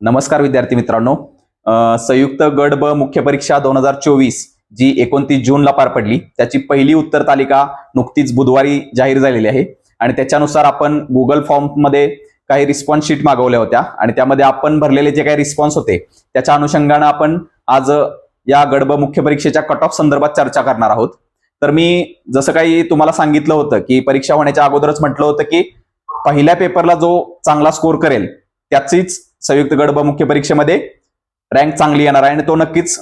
नमस्कार विद्यार्थी मित्रांनो. संयुक्त गड ब मुख्य परीक्षा दोन हजार चोवीस जी एकोणतीस जूनला पार पडली त्याची पहिली उत्तर तालिका नुकतीच बुधवारी जाहीर झालेली आहे. आणि त्याच्यानुसार आपण गुगल फॉर्ममध्ये काही रिस्पॉन्स शीट मागवल्या होत्या आणि त्यामध्ये आपण भरलेले जे काही रिस्पॉन्स होते त्याच्या अनुषंगानं आपण आज या गडब मुख्य परीक्षेच्या कट ऑफ संदर्भात चर्चा करणार आहोत. तर मी जसं काही तुम्हाला सांगितलं होतं की परीक्षा होण्याच्या अगोदरच म्हटलं होतं की पहिल्या पेपरला जो चांगला स्कोर करेल त्याचीच संयुक्त गडब मुख्य परीक्षेमध्ये रँक चांगली येणार आहे आणि तो नक्कीच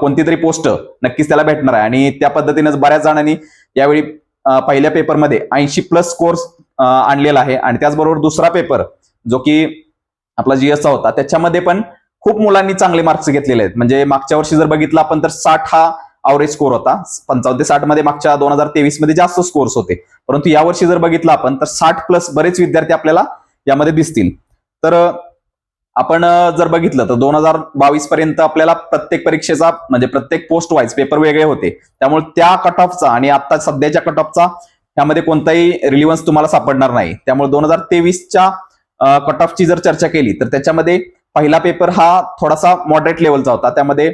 कोणती तरी पोस्ट नक्कीच त्याला भेटणार आहे. आणि त्या पद्धतीनेच बऱ्याच जणांनी यावेळी पहिल्या पेपरमध्ये ऐंशी प्लस स्कोर्स आणलेला आहे. आणि त्याचबरोबर दुसरा पेपर जो की आपला जीएसचा होता त्याच्यामध्ये पण खूप मुलांनी चांगले मार्क्स घेतलेले आहेत. म्हणजे मागच्या वर्षी जर बघितलं आपण तर साठ हा अवरेज स्कोर होता. पंचावन्न ते साठमध्ये मागच्या दोन हजार तेवीसमध्ये जास्त स्कोर्स होते. परंतु यावर्षी जर बघितलं आपण तर साठ प्लस बरेच विद्यार्थी आपल्याला यामध्ये दिसतील. तर आपण जर बघितलं तर दोन हजार बावीस पर्यंत आपल्याला प्रत्येक परीक्षेचा म्हणजे प्रत्येक पोस्ट वाईज पेपर वेगळे होते. त्यामुळे त्या कट ऑफचा आणि आता सध्याच्या कट ऑफचा त्यामध्ये कोणताही रिलिव्हन्स तुम्हाला सापडणार नाही. त्यामुळे दोन हजार तेवीसच्या कट ऑफची जर चर्चा केली तर त्याच्यामध्ये पहिला पेपर हा थोडासा मॉडरेट लेवलचा होता. त्यामध्ये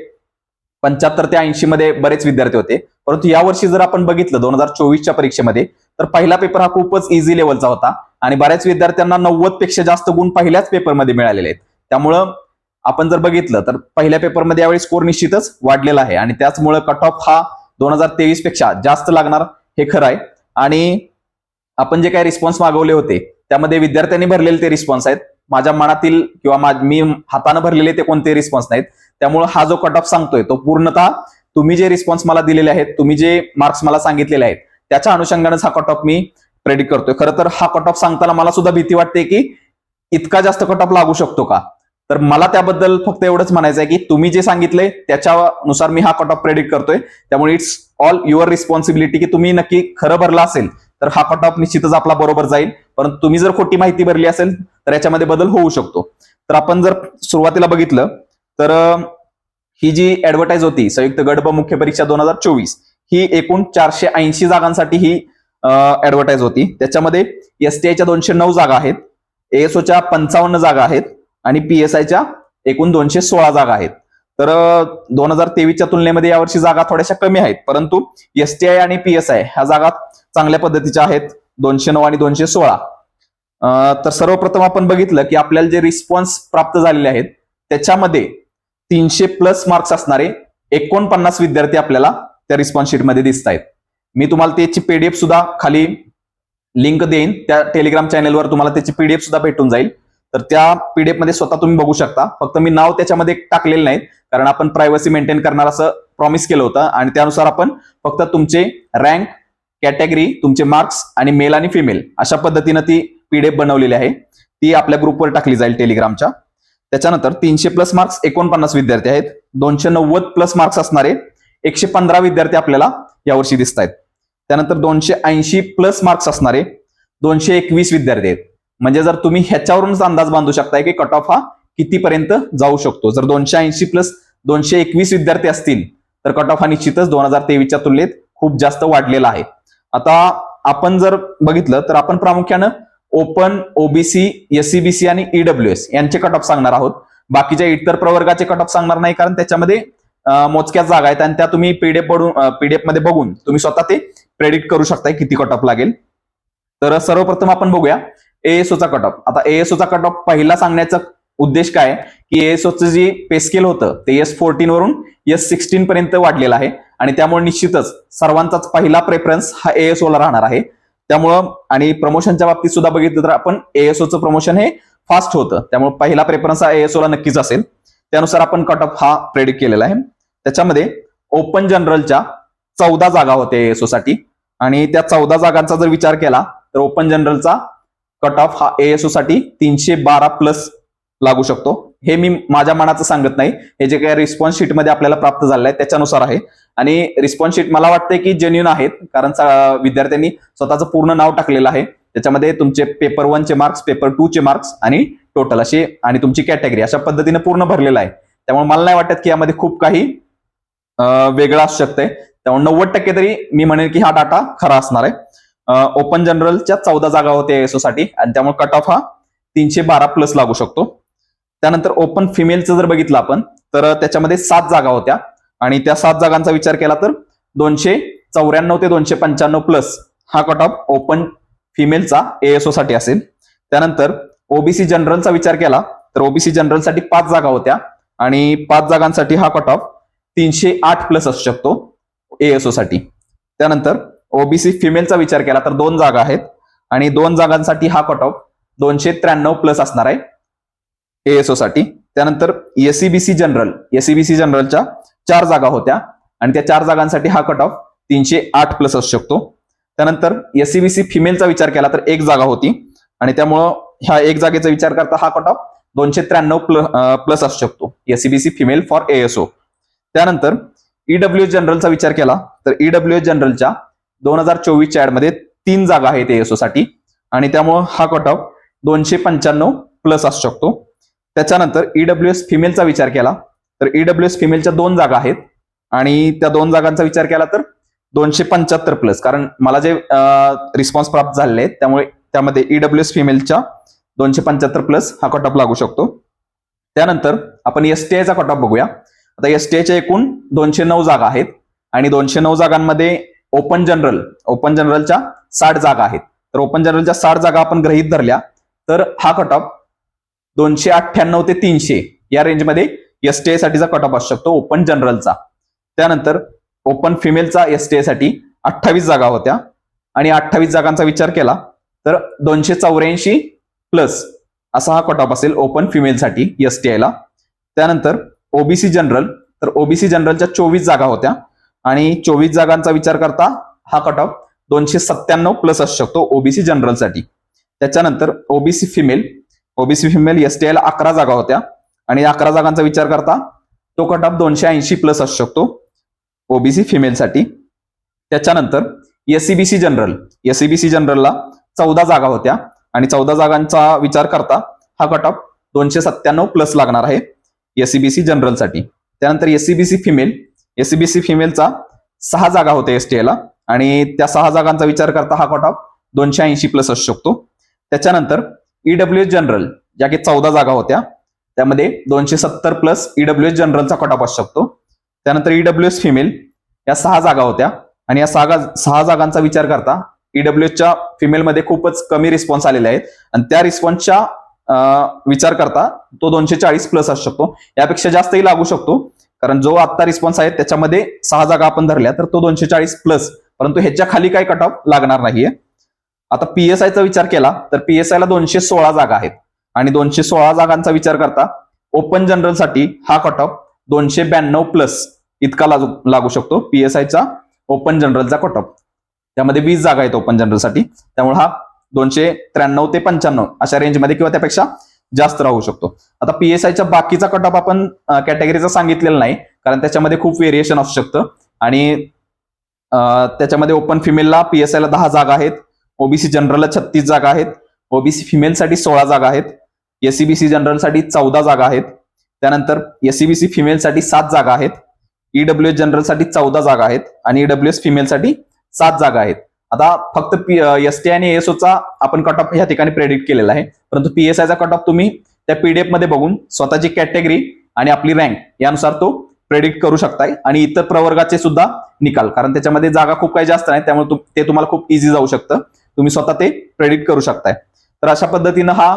पंच्याहत्तर ते ऐंशी मध्ये बरेच विद्यार्थी होते. परंतु यावर्षी जर आपण बघितलं दोन हजार चोवीसच्या परीक्षेमध्ये तर पहिला पेपर हा खूपच इझी लेवलचा होता. आणि बऱ्याच विद्यार्थ्यांना नव्वदपेक्षा जास्त गुण पहिल्याच पेपरमध्ये मिळालेले आहेत. त्यामुळं आपण जर बघितलं तर पहिल्या पेपरमध्ये यावेळी स्कोर निश्चितच वाढलेला आहे. आणि त्याचमुळे कट ऑफ हा दोन हजार तेवीसपेक्षा जास्त लागणार हे खरं आहे. आणि आपण जे काही रिस्पॉन्स मागवले होते त्यामध्ये विद्यार्थ्यांनी भरलेले ते रिस्पॉन्स आहेत. माझ्या मनातील किंवा मी हाताने भरलेले ते कोणते रिस्पॉन्स नाहीत. त्यामुळे हा जो कट ऑफ सांगतोय तो पूर्णतः तुम्ही जे रिस्पॉन्स मला दिलेले आहेत तुम्ही जे मार्क्स मला सांगितलेले आहेत त्याच्या अनुषंगानेच हा कट ऑफ मी प्रेडिक्ट करतोय. खरं तर हा कट ऑफ सांगताना मला सुद्धा भीती वाटते की इतका जास्त कट ऑफ लागू शकतो का? तर मला त्याबद्दल फक्त एवढंच म्हणायचं आहे की तुम्ही जे सांगितलंय त्याच्यानुसार मी हा कट ऑफ प्रेडिक्ट करतोय. त्यामुळे इट्स ऑल युअर रिस्पॉन्सिबिलिटी की तुम्ही नक्की खरं भरला असेल तर हा कट ऑफ निश्चितच आपला बरोबर जाईल. परंतु तुम्ही जर खोटी माहिती भरली असेल तर याच्यामध्ये बदल होऊ शकतो. तर आपण जर सुरुवातीला बघितलं तर ही जी ऍडव्हर्टाईज होती संयुक्त गडब मुख्य परीक्षा दोन हजार चोवीस ही एकूण चारशे ऐंशी जागांसाठी ही ऍडव्हर्टाईज होती. त्याच्यामध्ये एसटीआयच्या दोनशे नऊ जागा आहेत एएसओच्या पंचावन्न जागा आहेत आणि पीएसआयच्या एकूण दोनशे सोळा जागा आहेत. तर दोन हजार तेवीसच्या तुलनेमध्ये यावर्षी जागा थोड्याशा कमी आहेत. परंतु एसटीआय आणि पीएसआय ह्या जागा चांगल्या पद्धतीच्या आहेत. दोनशे नऊ आणि दोनशे सोळा. तर सर्वप्रथम आपण बघितलं की आपल्याला जे रिस्पॉन्स प्राप्त झालेले आहेत त्याच्यामध्ये तीनशे प्लस मार्क्स असणारे एकोणपन्नास विद्यार्थी आपल्याला त्या रिस्पॉन्स शीटमध्ये दिसत आहेत. मी तुम्हाला त्याची पीडीएफ सुद्धा खाली लिंक देईन. त्या टेलिग्राम चॅनेलवर तुम्हाला त्याची पीडीएफ सुद्धा भेटून जाईल. तर त्या पीडीएफमध्ये स्वतः तुम्ही बघू शकता. फक्त मी नाव त्याच्यामध्ये टाकलेलं नाही कारण आपण प्रायव्हसी मेंटेन करणार असं प्रॉमिस केलं होतं. आणि त्यानुसार आपण फक्त तुमचे रँक कॅटेगरी तुमचे मार्क्स आणि मेल आणि फिमेल अशा पद्धतीनं ती पीडीएफ बनवलेली आहे. ती आपल्या ग्रुपवर टाकली जाईल टेलिग्रामच्या त्याच्यानंतर तीनशे प्लस मार्क्स एकोणपन्नास विद्यार्थी आहेत. दोनशे नव्वद प्लस मार्क्स असणारे एकशे पंधरा विद्यार्थी आपल्याला यावर्षी दिसत आहेत त्यानंतर दोनशे ऐंशी प्लस मार्क्स असणारे दोनशे एकवीस विद्यार्थी आहेत. म्हणजे जर तुम्ही ह्याच्यावरूनच अंदाज बांधू शकताय की कट ऑफ हा कितीपर्यंत जाऊ शकतो. जर दोनशे ऐंशी प्लस दोनशे एकवीस विद्यार्थी असतील तर कट ऑफ हा निश्चितच दोन हजार तेवीसच्या तुलनेत खूप जास्त वाढलेला आहे. आता आपण जर बघितलं तर आपण प्रामुख्यानं ओपन ओबीसी एससीबीसी आणि ईडब्ल्यू एस यांचे कट ऑफ सांगणार आहोत. बाकीच्या इतर प्रवर्गाचे कट ऑफ सांगणार नाही कारण त्याच्यामध्ये मोजक्याच जागा आहेत आणि त्या तुम्ही पीडीएफ पडून पीडीएफमध्ये बघून तुम्ही स्वतः ते प्रेडिक्ट करू शकताय किती कट ऑफ लागेल. तर सर्वप्रथम आपण बघूया. एएसओचा कट ऑफ आता एएसओचा कट ऑफ पहिला सांगण्याचा उद्देश काय? आहे की एएसओचं जे पेस्केल होतं ते एस फोर्टीन वरून एस सिक्स्टीन पर्यंत वाढलेलं आहे. आणि त्यामुळे निश्चितच सर्वांचाच पहिला प्रेफरन्स हा एएसओला राहणार आहे. त्यामुळं आणि प्रमोशनच्या बाबतीत सुद्धा बघितलं तर आपण एएसओचं प्रमोशन हे फास्ट होतं. त्यामुळे पहिला प्रेफरन्स हा एएसओला नक्कीच असेल. त्यानुसार आपण कट ऑफ हा प्रेडिक्ट केलेला आहे. त्याच्यामध्ये ओपन जनरलच्या चौदा जागा होत्या एएसओ साठी. आणि त्या चौदा जागांचा जर विचार केला तर ओपन जनरलचा कट ऑफ हा एएसओ साठी तीनशे बारा प्लस लागू शकतो. हे मी माझ्या मनाचं सांगत नाही. हे जे काही रिस्पॉन्स शीटमध्ये आपल्याला प्राप्त झालेलं आहे त्याच्यानुसार आहे. आणि रिस्पॉन्स शीट मला वाटतंय की जेन्युन आहेत कारण विद्यार्थ्यांनी स्वतःचं पूर्ण नाव टाकलेलं आहे. त्याच्यामध्ये तुमचे पेपर वनचे मार्क्स पेपर टू चे मार्क्स आणि टोटल असे आणि तुमची कॅटेगरी अशा पद्धतीने पूर्ण भरलेलं आहे. त्यामुळे मला नाही वाटत की यामध्ये खूप काही वेगळं असू शकतंय. त्यामुळे नव्वद टक्के तरी मी म्हणेन की हा डाटा खरा असणार आहे. ओपन जनरलच्या चौदा जागा होत्या एसओ साठी आणि त्यामुळे कट ऑफ हा तीनशे बारा प्लस लागू शकतो. त्यानंतर ओपन फिमेलचं जर बघितलं आपण तर त्याच्यामध्ये सात जागा होत्या. आणि त्या सात जागांचा विचार केला तर दोनशे चौऱ्याण्णव ते दोनशे पंच्याण्णव प्लस हा कट ऑफ ओपन फिमेलचा एएसओ साठी असेल. त्यानंतर ओबीसी जनरलचा विचार केला तर ओबीसी जनरलसाठी पाच जागा होत्या. आणि पाच जागांसाठी हा कट ऑफ तीनशे आठ प्लस असू शकतो एएसओ साठी. त्यानंतर ओबीसी फिमेलचा विचार केला तर दोन जागा आहेत. आणि दोन जागांसाठी हा कट ऑफ दोनशे त्र्याण्णव प्लस असणार आहे. एएसओ साठी. त्यानंतर एसीबीसी जनरल एसीबीसी जनरलच्या चार जागा होत्या. आणि त्या चार जागांसाठी हा कट ऑफ तीनशे आठ प्लस असू शकतो. त्यानंतर एसीबीसी फिमेलचा विचार केला तर एक जागा होती. आणि त्यामुळं ह्या एक जागेचा विचार करता हा कट ऑफ दोनशे त्र्याण्णव प्लस असू शकतो. एसीबीसी फिमेल फॉर एएसओ त्यानंतर ईडब्ल्यू जनरलचा विचार केला तर ईडब्ल्यू जनरलच्या दोन हजार चोवीसच्या ऍडमध्ये तीन जागा आहेत एएसओसाठी आणि त्यामुळं हा कट ऑफ दोनशे पंच्याण्णव प्लस असू शकतो. त्याच्यानंतर ईडब्ल्यू एस फिमेलचा विचार केला तर ईडब्ल्यू एस फिमेलच्या दोन जागा आहेत. आणि त्या दोन जागांचा विचार केला तर दोनशे पंच्याहत्तर प्लस कारण मला जे रिस्पॉन्स प्राप्त झालेले आहेत त्यामुळे त्यामध्ये ईडब्ल्यू एस फिमेलच्या दोनशे पंच्याहत्तर प्लस हा कट ऑफ लागू शकतो. त्यानंतर आपण एस टी आयचा कट ऑफ बघूया. आता एस टी आयच्या एकूण दोनशे नऊ जागा आहेत. आणि दोनशे नऊ जागांमध्ये ओपन जनरल ओपन जनरलच्या साठ जागा आहेत. तर ओपन जनरलच्या साठ जागा आपण गृहीत धरल्या तर हा कट ऑफ दोनशे अठ्ठ्याण्णव ते तीनशे या रेंजमध्ये एस टी आय साठीचा कट ऑफ असू शकतो ओपन जनरलचा त्यानंतर ओपन फिमेलचा एस टी आयसाठी अठ्ठावीस जागा होत्या. आणि अठ्ठावीस जागांचा विचार केला तर दोनशे चौऱ्याऐंशी प्लस असा हा कट ऑफ असेल ओपन फिमेलसाठी एस टी आयला त्यानंतर ओबीसी जनरल तर ओबीसी जनरलच्या चोवीस जागा होत्या. आणि चोवीस जागांचा विचार करता हा कट ऑफ दोनशे सत्त्याण्णव प्लस असू शकतो ओबीसी जनरलसाठी त्याच्यानंतर OBC female OBC female S T आयला अकरा जागा होत्या. आणि अकरा जागांचा विचार करता तो कट ऑफ दोनशे ऐंशी प्लस असू शकतो ओबीसी फिमेलसाठी त्याच्यानंतर एससीबीसी जनरल एससीबीसी जनरलला चौदा जागा होत्या. आणि चौदा जागांचा विचार करता हा कट ऑफ दोनशे सत्त्याण्णव प्लस लागणार आहे एससीबीसी जनरलसाठी त्यानंतर एससीबीसी फिमेल एससीबीसी फिमेलचा सहा जागा होत्या एस ला. आणि त्या सहा जागांचा विचार करता हा कॉट ऑफ दोनशे ऐंशी प्लस असू शकतो. त्याच्यानंतर ईडब्ल्यू जनरल ज्या की चौदा जागा होत्या त्यामध्ये दोनशे सत्तर प्लस ईडब्ल्यू जनरलचा कट ऑफ असू शकतो. त्यानंतर ईडब्ल्यू एस फिमेल या सहा जागा होत्या. आणि या सहा सहा जागांचा विचार करता ईडब्ल्यूएसच्या फिमेलमध्ये खूपच कमी रिस्पॉन्स आलेले आहेत. आणि त्या रिस्पॉन्सच्या विचार करता तो दोनशे चाळीस प्लस असू शकतो. यापेक्षा जास्तही लागू शकतो. कारण जो आत्ता रिस्पॉन्स आहे त्याच्यामध्ये सहा जागा आपण धरल्या तर तो दोनशे चाळीस प्लस परंतु ह्याच्या खाली काही कट ऑफ लागणार नाहीये. आता पीएसआयचा विचार केला तर पीएसआय ला दोनशे सोळा जागा आहेत. आणि दोनशे सोळा जागांचा विचार करता ओपन जनरलसाठी हा कट ऑफ दोनशे ब्याण्णव प्लस इतका लागू लागू शकतो पीएसआयचा ओपन जनरलचा कट ऑफ त्यामध्ये वीस जागा आहेत ओपन जनरलसाठी त्यामुळे हा दोनशे त्र्याण्णव ते पंच्याण्णव अशा रेंजमध्ये किंवा त्यापेक्षा जास्त राहू शकतो. आता पीएसआयच्या बाकीचा कट ऑफ आपण कॅटेगरीचा सांगितलेला नाही कारण त्याच्यामध्ये खूप व्हेरिएशन असू शकतं. आणि त्याच्यामध्ये ओपन फिमेलला पीएसआयला दहा जागा आहेत ओबीसी जनरलला छत्तीस जागा आहेत ओबीसी फिमेलसाठी सोळा जागा आहेत एसीबीसी जनरलसाठी चौदा जागा आहेत त्यानंतर एसीबीसी फिमेलसाठी सात जागा आहेत ईडब्ल्यू एस जनरलसाठी चौदा जागा आहेत आणि ईडब्ल्यू एस फिमेलसाठी सात जागा आहेत. आता फक्त एस टी आणि एसओचा आपण कट ऑफ या ठिकाणी प्रेडिक्ट केलेला आहे. परंतु पीएसआयचा कट ऑफ तुम्ही त्या पीडीएफमध्ये बघून स्वतःची कॅटेगरी आणि आपली रँक यानुसार तो प्रेडिक्ट करू शकताय. आणि इतर प्रवर्गाचे सुद्धा निकाल. कारण त्याच्यामध्ये जागा खूप काही जास्त नाही त्यामुळे ते तुम्हाला खूप इझी जाऊ शकतं. तुम्ही स्वतः ते प्रेडिक्ट करू शकताय. तर अशा पद्धतीनं हा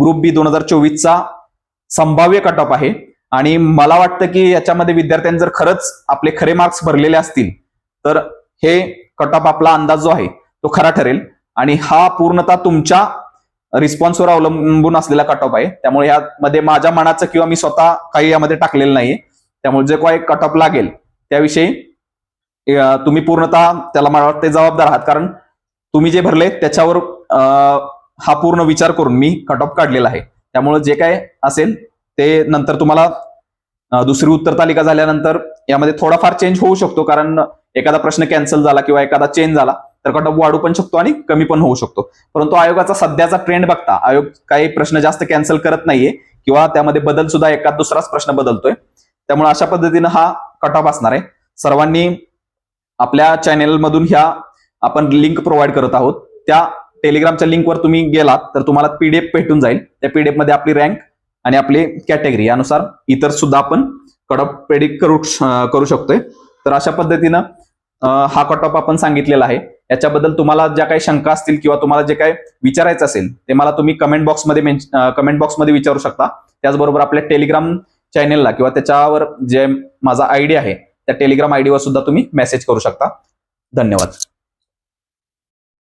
ग्रुप बी दोन हजार चोवीसचा संभाव्य कट ऑफ आहे. आणि मला वाटतं की याच्यामध्ये विद्यार्थ्यांनी जर खरंच आपले खरे मार्क्स भरलेले असतील तर हे कट ऑफ आपला अंदाज जो आहे तो खरा ठरेल. आणि हा पूर्णतः तुमच्या रिस्पॉन्सवर अवलंबून असलेला कट ऑफ आहे. त्यामुळे यामध्ये माझ्या मनाचं किंवा मी स्वतः काही यामध्ये टाकलेलं नाहीये. त्यामुळे जे काही कट ऑफ लागेल त्याविषयी तुम्ही पूर्णतः त्याला मला वाटते जबाबदार आहात. कारण तुम्ही जे भरले त्याच्यावर हा पूर्ण विचार करून मी कट ऑफ काढलेला आहे. त्यामुळे जे काय असेल ते नंतर तुम्हाला दुसरी उत्तर तालिका झाल्यानंतर यामध्ये थोडाफार चेंज होऊ शकतो. कारण एखादा प्रश्न कॅन्सल झाला किंवा एखादा चेंज झाला तर कट ऑफ वाढू पण शकतो आणि कमी पण होऊ शकतो. परंतु आयोगाचा सध्याचा ट्रेंड बघता आयोग काही प्रश्न जास्त कॅन्सल करत नाहीये किंवा त्यामध्ये बदल सुद्धा एखाद दुसराच प्रश्न बदलतोय. त्यामुळे अशा पद्धतीनं हा कट ऑफ असणार आहे. सर्वांनी आपल्या चॅनेलमधून ह्या आपण लिंक प्रोव्हाइड करत आहोत. त्या टेलिग्रामच्या लिंकवर तुम्ही गेलात तर तुम्हाला पीडीएफ भेटून जाईल. त्या पीडीएफमध्ये आपली रँक आणि आपली कॅटेगरी यानुसार इतर सुद्धा आपण कटऑफ प्रेडिक्ट करू करू शकतोय. तर अशा पद्धतीनं हा कट ऑफ आपण सांगितलेला आहे. याच्याबद्दल तुम्हाला ज्या काही शंका असतील किंवा तुम्हाला जे काही विचारायचं असेल ते मला तुम्ही कमेंट बॉक्समध्ये कमेंट बॉक्समध्ये विचारू शकता. त्याचबरोबर आपल्या टेलिग्राम चॅनेलला किंवा त्याच्यावर जे माझा आयडी आहे त्या टेलिग्राम आयडीवर सुद्धा तुम्ही मेसेज करू शकता. धन्यवाद.